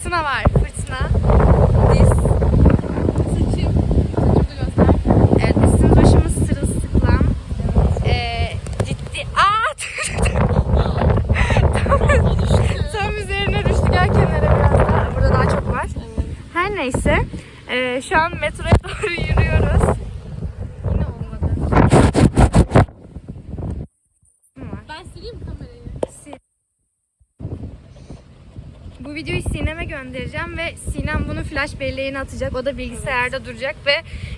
Fırtına var. Fırtına. Diz. Saçım. Saçımı da göster. Evet başımız sırılsıklam. Ee, ciddi... Aa! tam, tam üzerine düştü. Gel kenara biraz daha. Burada daha çok var. Her neyse. ee, şu an metroya doğru yürüyoruz. Yine olmadı. Ben sileyim kamerayı? Bu videoyu Sinem'e göndereceğim ve Sinem bunu flash belleğine atacak. O da bilgisayarda duracak ve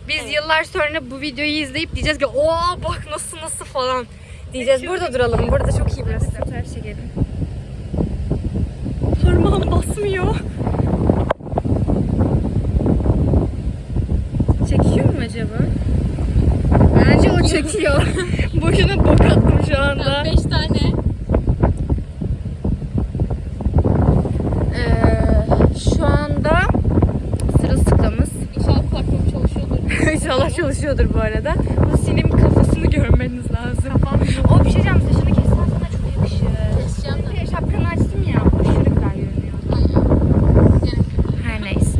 biz yıllar sonra bu videoyu izleyip diyeceğiz ki o bak nasıl nasıl falan diyeceğiz. Burada duralım. Burada çok iyi burası. Fotoğraf çekelim. Parmağım basmıyor. Çekiyor mu acaba? Bence o çekiyor. Boşuna bok attım şu anda. 5 tane. Ee, şu anda sırılsıklamız. İnşallah kulaklığım çalışıyordur. İnşallah çalışıyordur bu arada. Bu Sinem kafasını görmeniz lazım. O bir şey diyeceğim saçını kessen sana çok yakışır. Keseceğim de. Bir de Şapkanı açtım ya. Aşırı güzel görünüyor. Her neyse.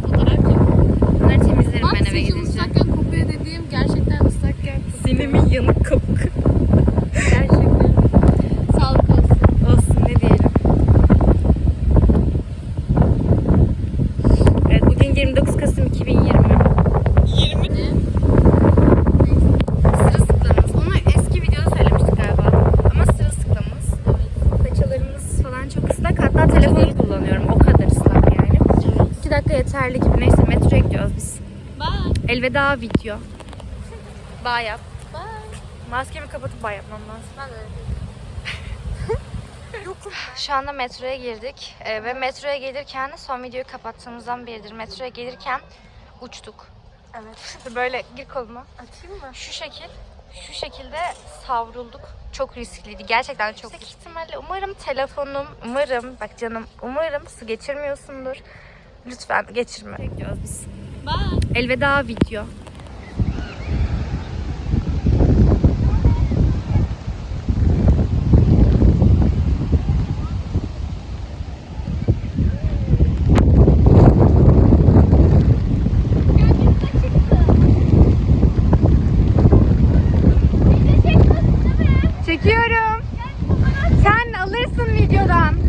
Fotoğraf çekiyorum. Bunları temizlerim ben eve gidince. ıslakken kokuyor dediğim gerçekten ıslakken. Sinem'in yanık kabuk. Telefonu kullanıyorum. O kadar ıslak yani. 2 dakika yeterli gibi. Neyse metroya gidiyoruz biz. Bye. Elveda video. Bye yap. Bye. Maskemi kapatıp bye yapmam lazım. Ben de. Şu anda metroya girdik Ee, ve metroya gelirken son videoyu kapattığımızdan beridir metroya gelirken uçtuk. Evet. Böyle gir koluma. Açayım mı? Şu şekil, şu şekilde savrulduk. Çok riskliydi. Gerçekten çok Yüksek ihtimalle umarım telefonum, umarım bak canım, umarım su geçirmiyorsundur. Lütfen geçirme. Bekliyoruz biz. Bye. Elveda video. Çekiyorum. Sen alırsın videodan.